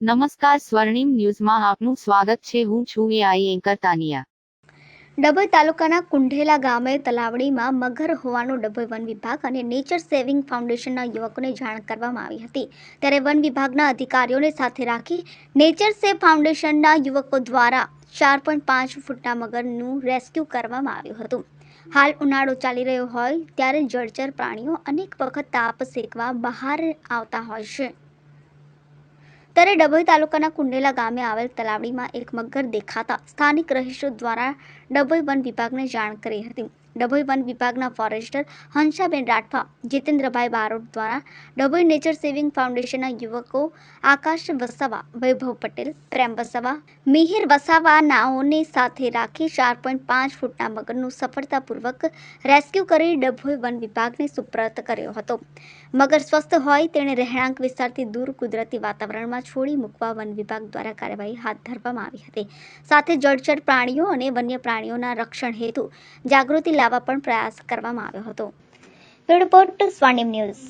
નમસ્કાર સ્વર્ણિમ ન્યૂઝમાં આપનું સ્વાગત છે. હું છું એઆઈ એન્કર તાનિયા. ડભોઈ તાલુકાના કુંઢેલા ગામે તલાવડીમાં મગર હોવાનું ડભોઈ વન વિભાગ અને નેચર સેવિંગ ફાઉન્ડેશનના યુવકોને જાણ કરવામાં આવી હતી. ત્યારે વન વિભાગના અધિકારીઓને સાથે રાખી નેચર સેવ ફાઉન્ડેશનના યુવકો દ્વારા ચાર પોઈન્ટ પાંચ ફૂટના મગરનું રેસ્ક્યુ કરવામાં આવ્યું હતું. હાલ ઉનાળો ચાલી રહ્યો હોય ત્યારે જળચર પ્રાણીઓ અનેક વખત તાપ શેકવા બહાર આવતા હોય છે. ત્યારે ડભોઈ તાલુકાના કુંડેલા ગામે આવેલ તલાવડીમાં એક મગર દેખાતા સ્થાનિક રહીશો દ્વારા ડભોઈ વન વિભાગને જાણ કરી હતી. ડભોઈ વન વિભાગના ફોરેસ્ટર હંસાબેન રાઠવા, જીતેન્દ્રભાઈ બારોટ દ્વારા ડભોઈ નેચર સેવિંગ ફાઉન્ડેશનના યુવકો આકાશ વસાવા, વૈભવ પટેલ, પ્રેમ વસાવા, મિહિર વસાવા નાઓને સાથે રાખી ચાર પોઈન્ટ પાંચ ફૂટના મગરનું સફળતાપૂર્વક રેસ્ક્યુ કરી ડભોઈ વન વિભાગને સુપ્રત કર્યો હતો. મગર સ્વસ્થ હોય તેણે રહેણાંક વિસ્તારથી દૂર કુદરતી વાતાવરણમાં છોડી મૂકવા વન વિભાગ દ્વારા કાર્યવાહી હાથ ધરવામાં આવી હતી. સાથે જળચર પ્રાણીઓ અને વન્ય પ્રાણીઓના રક્ષણ હેતુ જાગૃતિ લાવવા પણ પ્રયાસ કરવામાં આવ્યો હતો. Report Swanim news.